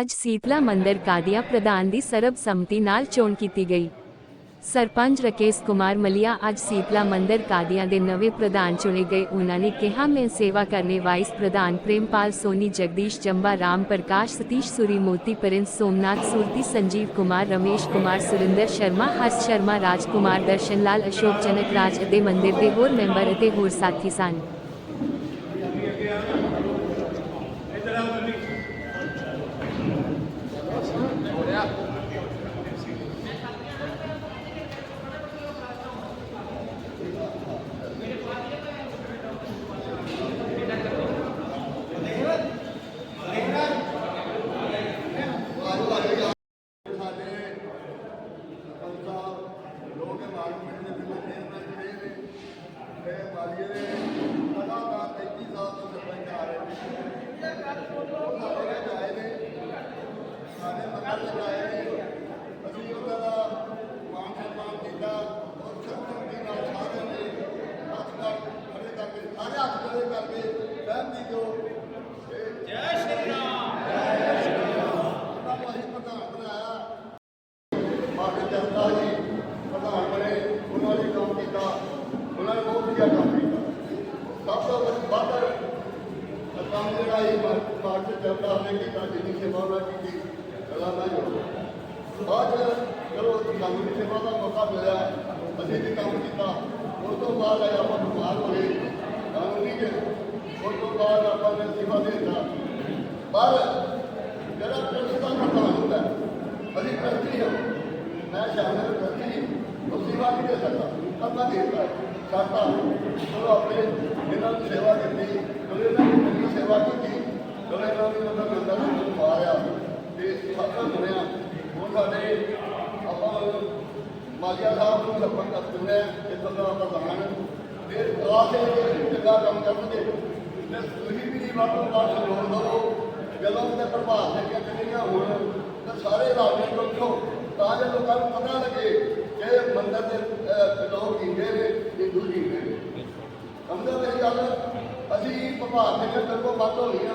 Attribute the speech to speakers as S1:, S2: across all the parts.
S1: ਅੱਜ ਸੀਤਲਾ ਮੰਦਰ ਕਾਦੀਆਂ ਪ੍ਰਧਾਨ ਦੀ ਸਰਬਸੰਮਤੀ ਨਾਲ ਚੋਣ ਕੀਤੀ ਗਈ। ਸਰਪੰਚ ਰਕੇਸ਼ ਕੁਮਾਰ ਮਲਿਆ ਅੱਜ ਸੀਤਲਾ ਮੰਦਰ ਕਾਦੀਆਂ ਦੇ ਨਵੇਂ ਪ੍ਰਧਾਨ ਚੁਣੇ ਗਏ। ਉਹਨਾਂ ਨੇ ਕਿਹਾ, ਮੈਂ ਸੇਵਾ ਕਰਨੇ ਵਾਈਸ ਪ੍ਰਧਾਨ ਪ੍ਰੇਮਪਾਲ ਸੋਨੀ, ਜਗਦੀਸ਼ ਜੰਬਾ, ਰਾਮ ਪ੍ਰਕਾਸ਼, ਸਤੀਸ਼ ਸੂਰੀ, ਮੋਤੀ ਪ੍ਰਿੰਸ ਸੋਮਨਾਥ ਸੁਰਤੀ, ਸੰਜੀਵ ਕੁਮਾਰ, ਰਮੇਸ਼ ਕੁਮਾਰ, ਸੁਰਿੰਦਰ ਸ਼ਰਮਾ, ਹਰਸ਼ ਸ਼ਰਮਾ ਰਾਜ ਕੁਮਾਰ ਦਰਸ਼ਨ ਲਾਲ ਅਸ਼ੋਕ ਜਨਕ ਰਾਜ ਅਤੇ ਮੰਦਿਰ ਦੇ ਹੋਰ ਮੈਂਬਰ ਅਤੇ ਹੋਰ ਸਾਥੀ ਸਨ।
S2: کرنے کی موقع ہے کام بعد ہوئے کے بعد آپ نے ہوتا ہے ہے میں شامل نہیں دے سکتا دیتا ہے چاہتا ہوں اپنے سیوا سیوا ਜਦੋਂ ਇਹਨਾਂ ਦੀ ਸੇਵਾ ਕੀਤੀ ਚਲੋ ਇਹਨਾਂ ਦੀ ਨੂੰ ਮਾਰਿਆ, ਤੇ ਸਫਲ ਬਣਿਆ ਹੁਣ ਸਾਡੇ ਆਪਾਂ ਮਾਲੀਆ ਸਾਹਿਬ ਨੂੰ ਸਰਪੰਚ ਕਰ ਚੁਣਿਆ ਇੱਥੋਂ ਦਾ ਪ੍ਰਧਾਨ ਤੇ ਆਸੇ ਚੰਗਾ ਕੰਮ ਕਰਨਗੇ। ਤੇ ਤੁਸੀਂ ਵੀ ਵੱਧ ਤੋਂ ਵੱਧ ਲੋੜ ਦਿਓ ਜਦੋਂ ਤੇ ਪ੍ਰਭਾਵ ਦੇ ਕੇ ਕਿੰਨੀਆਂ ਹੋਣ, ਤਾਂ ਸਾਰੇ ਰਾਜੇ ਲੋਕੋ ਤਾਂ ਜੋ ਲੋਕਾਂ ਨੂੰ ਪਤਾ ਲੱਗੇ ਕਿ ਮੰਦਰ ਦੇ ਲੋਕ ਜੀਂਦੇ ਨੇ, ਹਿੰਦੂ ਜੀਂਦੇ ਨੇ। ਸਮਝੋ ਮੇਰੀ ਗੱਲ? ਅਸੀਂ ਪ੍ਰਭਾਵ ਦੇ ਦੀਆਂ ਕਰੋ ਵੱਧ ਹੋ ਗਈਆਂ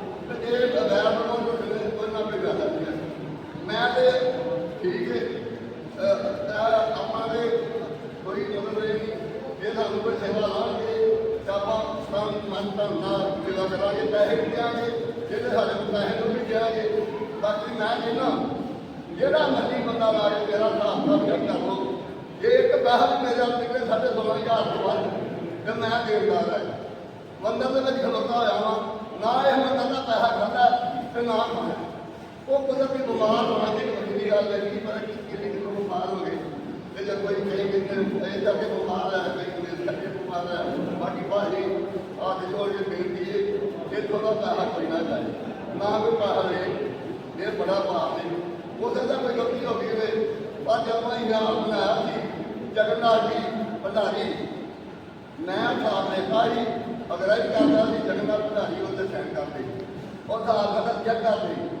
S2: ਇਹ ਬਗੈਰ ਬਣਾਉਣ ਤੋਂ ਫਿਰ ਕੋਈ ਨਾ ਕੋਈ ਗੱਲ ਨਹੀਂ ਹੈ ਮੈਂ ਤੇ ਠੀਕ ਹੈ। ਆਪਾਂ ਦੇ ਕੋਈ ਮਤਲਬ ਨਹੀਂ ਇਹ ਸਾਨੂੰ ਕੋਈ ਸੇਵਾ ਲਾਉਣਗੇ ਤਾਂ ਆਪਾਂ ਤਾਂ ਮਨ ਤਾਂ ਨਾਲ ਸੇਵਾ ਕਰਾਂਗੇ ਪੈਸੇ ਵੀ ਦਿਆਂਗੇ ਜਿਹੜੇ ਸਾਡੇ ਕੋਲ ਪੈਸੇ ਨੂੰ ਵੀ ਦਿਆਂਗੇ ਬਾਕੀ ਮੈਂ ਕਹਿੰਦਾ ਜਿਹੜਾ ਮਰਜ਼ੀ ਬੰਦਾ ਲਾ ਕੇ ਮੇਰਾ ਹਿਸਾਬ ਦਾ ਕਰ ਲਓ ਜੇ ਇੱਕ ਪੈਸਾ ਵੀ ਮੇਰੇ ਨਾਲ ਨਿਕਲੇ ਸਾਡੇ 16000 ਤੋਂ ਵੱਧ ਤੇ ਮੈਂ ਦੇਣਦਾਰ ਹੈ ਮੰਦਰ ਦੇ ਵਿੱਚ ਖਲੋਤਾ ਹੋਇਆ ਵਾਂ ਨਾ ਇਹ ਮੰਦਰ ਦਾ ਪੈਸਾ ਖਾਂਦਾ ਤੇ ਨਾ ਖਾਂਦਾ ਉਹ ਕੁਦਰਤੀ ਬਿਮਾਰ ਹੋਣਾ ਦੀ ਵੱਡੀ ਗੱਲ ਹੈ ਕਿ ਪਰ ਕਿੰਨੇ ਕਿਲੋ ਬਿਮਾਰ ਹੋ ਗਏ ਤੇ ਜਦ ਕੋਈ ਕਹੇ ਕਿ ਇਹ ਜਾ ਕੇ ਬਿਮਾਰ ਹੈ ਕੋਈ ਇਸ ਕਰਕੇ ਬਿਮਾਰ ਹੈ ਬਾਕੀ ਬਾਹਰੀ ਆ ਦੇ ਜੋ ਇਹ ਬੇਨਤੀ ਹੈ ਇਹ ਥੋੜਾ ਪੈਸਾ ਕੋਈ ਨਾ ਜਾਏ ਨਾ ਕੋਈ ਪੈਸਾ ਲੈ ਇਹ ਬੜਾ ਪਾਪ ਹੈ ਉਹਦੇ ਦਾ ਕੋਈ ਗਲਤੀ ਹੋ ਗਈ ਹੋਵੇ ਪਰ ਜਦ ਮੈਂ ਇਨਾਮ ਬਣਾਇਆ ਸੀ ਜਗਨਨਾਥ ਜੀ ਭੰਡਾਰੀ ਮੈਂ ਸਾਥ ਲੈਤਾ ਸੀ ਅਗਰ ਇਹ ਕਰਦਾ ਸੀ ਜਗਨਨਾਥ ਭੰਡਾਰੀ ਉਹਦੇ ਸੈਂਡ ਕਰਦੇ ਉਹ ਤਾਂ ਆਖਰ ਜੱਗ ਕਰਦੇ